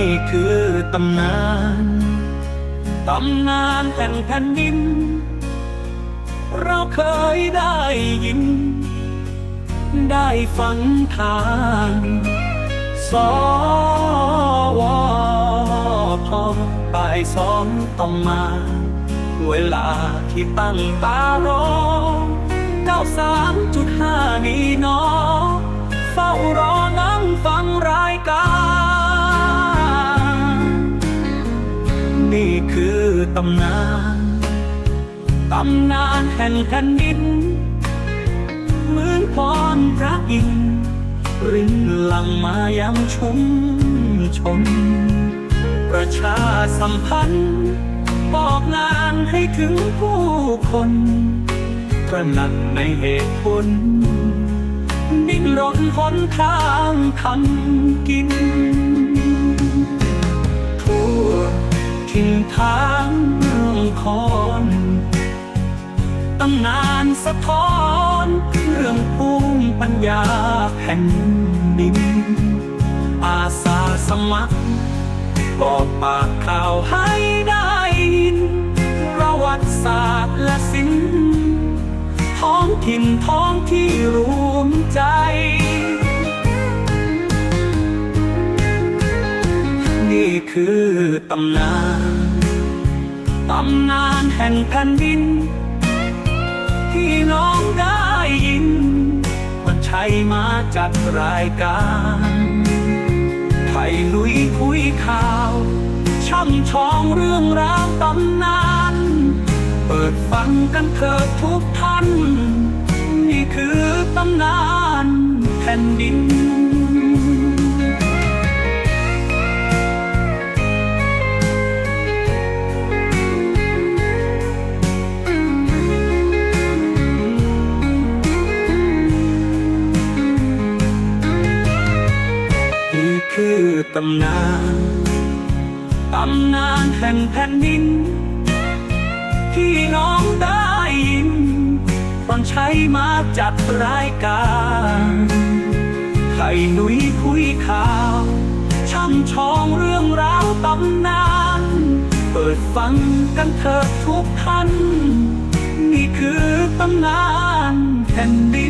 ี่คือตำนาน ตำนานแห่งแผ่นดิน เราเคยได้ยิน ได้ฟังทางสวพอบ่ายสองต้องมา เวลาที่ตั้งตารอ คือตำนาน ตำนานแห่งแผ่นดินเหมือนพรพระอินทร์รินหลังมายังชุมชน ประชาสัมพันธ์ บอกงานให้ถึงผู้คนตระหนักในเหตุผลดิ้นรนหนทางทำกิน ทางเมืองคอนตำนานสะท้อนเรื่องภูมิปัญญาแผ่นดิน อาสาสมัครบอกปากข่าวให้ได้ยินประวัติศาสตร์และศิลป์ท้องถิ่นท้องที่รวมใจนี่คือตำนาน ตำนานแห่งแผ่นดิน ที่น้องได้ยินว่าใช่มาจัดรายการไทยลุยคุยข่าว ช่ำชองเรื่องราวตำนาน เปิดฟังกันเถิดทุกท่าน นี่คือตำนานแผ่นดิน ตำนานตำนานแห่งแผ่นดิน ที่น้องได้ยินตอนใช้มาจัดรายการไข่หนุยคุยข่าวช่ำชองเรื่องราวตำนาน เปิดฟังกันเถิดทุกท่านนี่คือตำนานแผ่นดิ